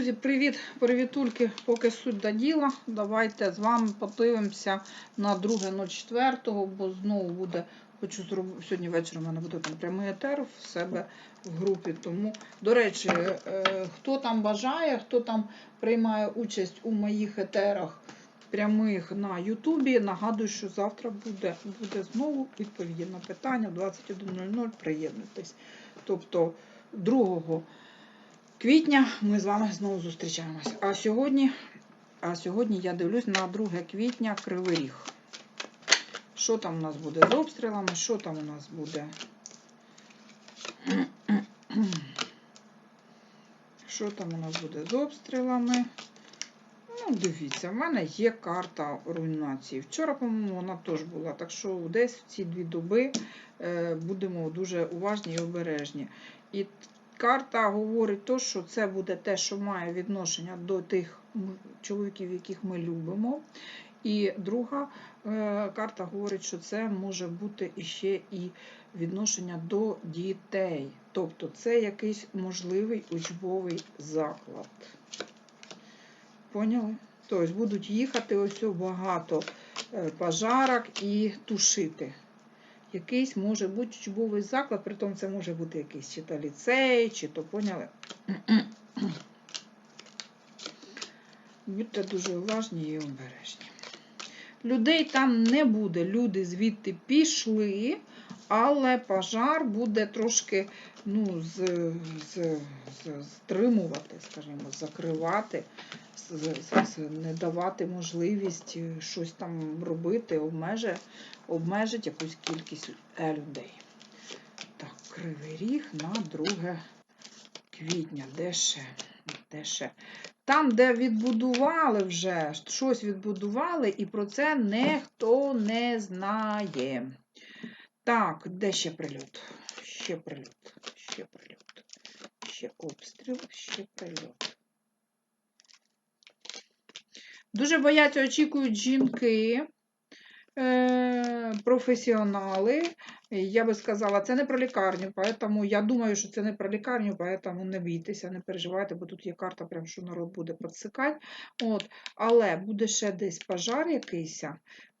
Друзі, привіт, привітульки, поки суть до діла. Давайте з вами подивимося на 2.04, бо знову буде, хочу зробити, сьогодні ввечері у мене буде там прямий етер в себе в групі. Тому, до речі, е, хто там бажає, хто там приймає участь у моїх етерах прямих на Ютубі, нагадую, що завтра буде, буде знову відповіді на питання в 21.00, приєднуйтесь. Тобто 2 квітня ми з вами знову зустрічаємося. А сьогодні, а сьогодні я дивлюсь на 2 квітня Кривий Ріг. Що там у нас буде з обстрілами? Що там у нас буде? Що там у нас буде з обстрілами? Ну, дивіться, в мене є карта руйнації. Вчора, по-моєму, вона теж була. Так що десь в ці дві доби е, будемо дуже уважні і обережні. І карта говорить то, що це буде те, що має відношення до тих чоловіків, яких ми любимо. І друга е, карта говорить, що це може бути іще і відношення до дітей. Тобто це якийсь можливий учбовий заклад. Поняли? Тобто будуть їхати ось багато е, пожарок і тушити. Якийсь може бути учбовий заклад, при тому це може бути якийсь чи то ліцей, чи то поняли. Будьте дуже уважні і обережні. Людей там не буде, люди звідти пішли, але пожар буде трошки ну, з, з, з, стримувати, скажімо, закривати, з, з, не давати можливість щось там робити, обмежити, обмежить якусь кількість е, людей. Так, кривий ріг на 2 квітня. Де ще? Де ще? Там, де відбудували вже, щось відбудували, і про це ніхто не знає. Так, де ще прильот? Ще прильот, ще прильот, ще обстріл, ще прильот. Дуже бояться, очікують жінки, е, професіонали. Я би сказала, це не про лікарню, поэтому я думаю, що це не про лікарню, поэтому не бійтеся, не переживайте, бо тут є карта, прям, що народ буде підсикати. От. Але буде ще десь пожар якийсь,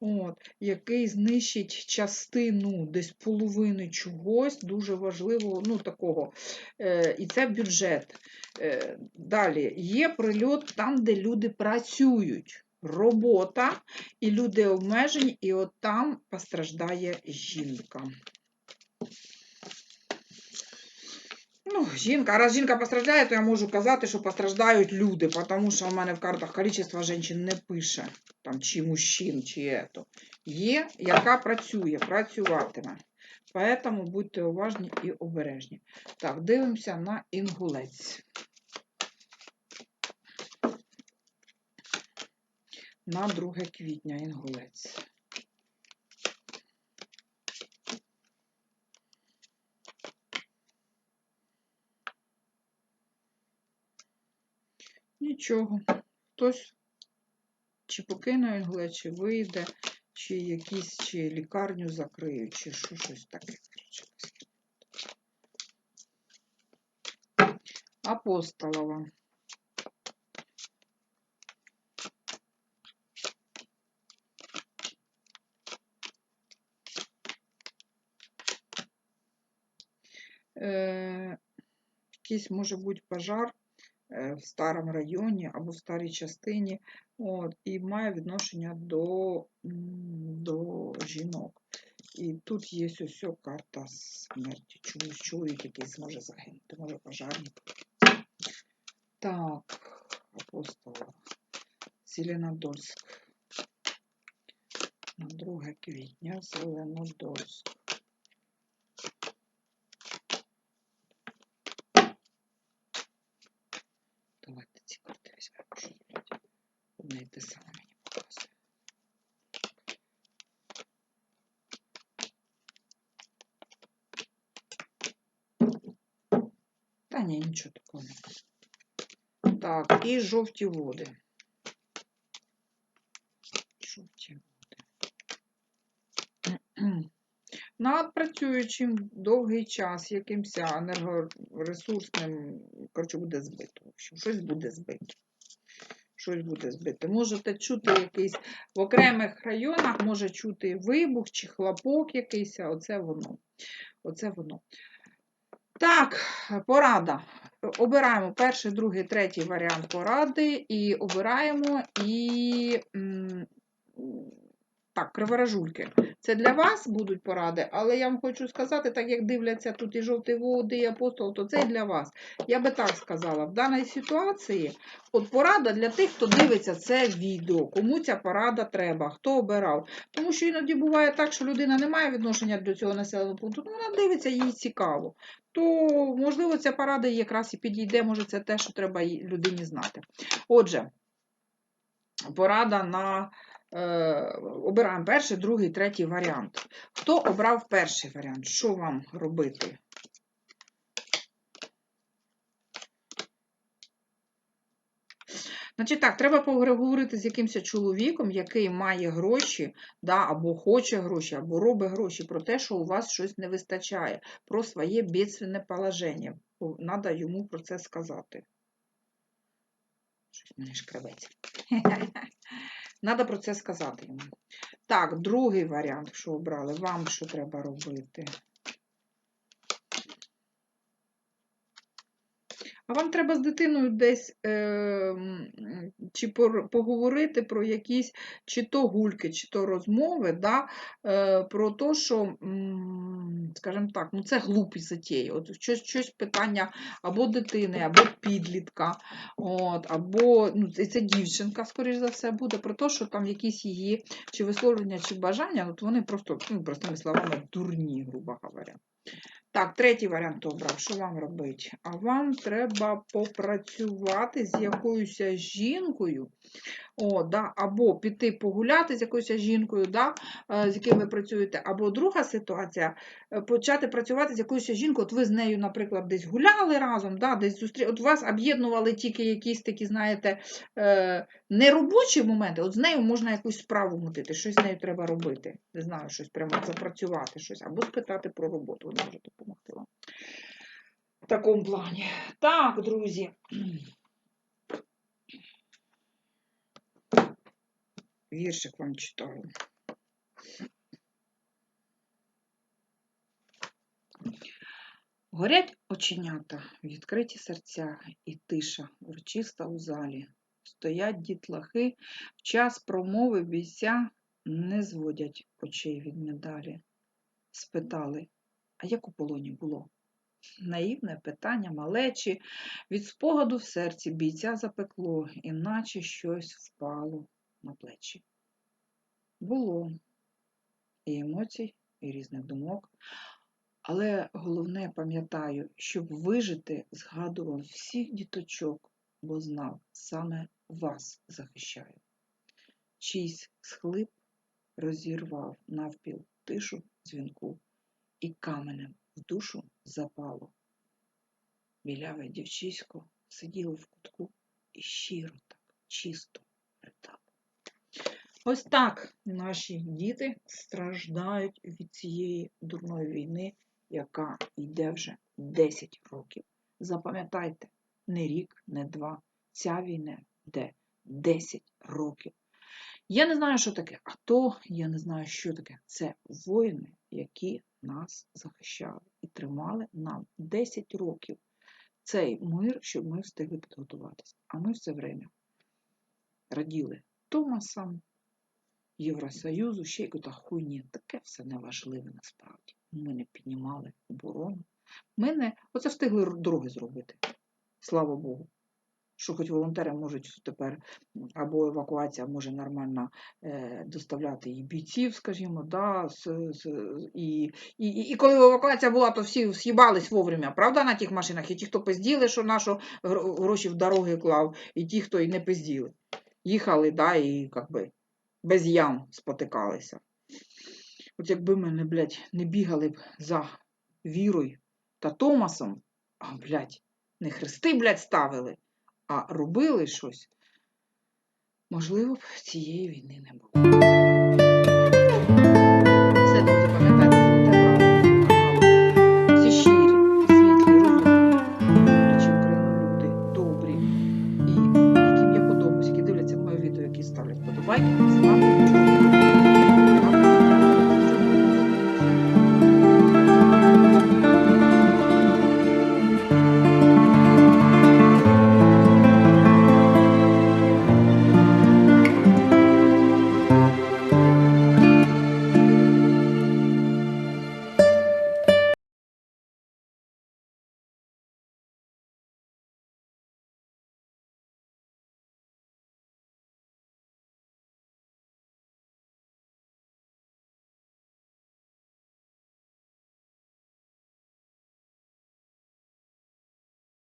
от, який знищить частину, десь половини чогось, дуже важливого, ну такого. Е, І це бюджет. Е, Далі є прильот там, де люди працюють робота, і люди обмежені, і от там постраждає жінка. Ну, жінка, раз жінка постраждає, то я можу казати, що постраждають люди, тому що в мене в картах количество жінок не пише, там, чи мужчин, чи ето. Є, яка працює, працюватиме. Поэтому будьте уважні і обережні. Так, дивимося на інгулець. На 2 квітня інгулець. Нічого. Хтось чи покине інгулець, чи вийде, чи якісь, чи лікарню закриють, чи що щось таке. Апостолова. Якийсь може бути пожар е, в старому районі або в старій частині, от, і має відношення до, до жінок. І тут є ось карта смерті. Чомусь чоловік якийсь може загинути, може пожарник. Так, апостола. Зеленодольськ. На 2 квітня Зеленодольськ. Те саме мені показує. Та ні, нічого такого не Так, і жовті води. Жовті води. над працюючим довгий час якимось енергоресурсним, коротше, буде збито. Щось буде збито. Щось буде збите. Можете чути якийсь в окремих районах, може чути вибух чи хлопок якийсь, а оце воно. Оце воно. Так, порада. Обираємо перший, другий, третій варіант поради і обираємо і так, криворожульки. Це для вас будуть поради, але я вам хочу сказати, так як дивляться тут і жовтий води, і апостол, то це і для вас. Я би так сказала, в даній ситуації от порада для тих, хто дивиться це відео, кому ця порада треба, хто обирав. Тому що іноді буває так, що людина не має відношення до цього населеного пункту, вона дивиться, їй цікаво. То, можливо, ця порада якраз і підійде, може, це те, що треба людині знати. Отже, порада на. Е, обираємо перший, другий, третій варіант. Хто обрав перший варіант? Що вам робити? Значить так, треба поговорити з якимось чоловіком, який має гроші, да, або хоче гроші, або робить гроші, про те, що у вас щось не вистачає, про своє бідственне положення. Треба йому про це сказати. Щось мене шкребеться. Треба про це сказати йому. Так, другий варіант, що обрали, вам що треба робити? А вам треба з дитиною десь е, чи поговорити про якісь чи то гульки, чи то розмови, да, е, про те, що, скажімо так, ну це глупі затії. От щось, щось питання або дитини, або підлітка, от, або ну, це дівчинка, скоріш за все, буде про те, що там якісь її чи висловлення, чи бажання, от вони просто, ну, простими словами, дурні, грубо говоря. Так, третій варіант обрав. Що вам робити? А вам треба попрацювати з якоюсь жінкою, о, да, або піти погуляти з якоюсь жінкою, да, е, з яким ви працюєте. Або друга ситуація е, почати працювати з якоюсь жінкою. От ви з нею, наприклад, десь гуляли разом, да, десь зустрі... От вас об'єднували тільки якісь такі, знаєте, е, неробочі моменти. От з нею можна якусь справу мутити, щось з нею треба робити. Не знаю, щось прямо запрацювати, щось, або спитати про роботу. Вона може допомогти вам. В такому плані. Так, друзі. Віршик вам читаю. Горять оченята, відкриті серця і тиша урочиста у залі. Стоять дітлахи, в час промови бійця не зводять очей від медалі. Спитали, а як у полоні було? Наївне питання малечі, від спогаду в серці бійця запекло, іначе щось впало на плечі. Було і емоцій, і різних думок. Але головне пам'ятаю, щоб вижити, згадував всіх діточок, бо знав, саме вас захищаю. Чийсь схлип розірвав навпіл тишу дзвінку і каменем в душу запало. Біляве дівчисько сиділо в кутку і щиро так, чисто ридало. Ось так наші діти страждають від цієї дурної війни, яка йде вже 10 років. Запам'ятайте, не рік, не два. Ця війна йде 10 років. Я не знаю, що таке АТО, я не знаю, що таке. Це воїни, які нас захищали і тримали нам 10 років цей мир, щоб ми встигли підготуватися. А ми все время раділи Томасам, Євросоюзу, ще й якось хуйні. Таке все неважливе насправді. Ми не піднімали оборону. Ми оце встигли дороги зробити. Слава Богу. Що хоч волонтери можуть тепер або евакуація може нормально е, доставляти і бійців, скажімо, да, з, з, і, і, і, коли евакуація була, то всі з'їбались вовремя, правда, на тих машинах? І ті, хто пизділи, що нашу гроші в дороги клав, і ті, хто і не пизділи. Їхали, да, і як би, без ям спотикалися. От якби мене, блядь, не бігали б за вірою та Томасом, а, блядь, не хрести, блядь, ставили, а робили щось, можливо б цієї війни не було. Vikings.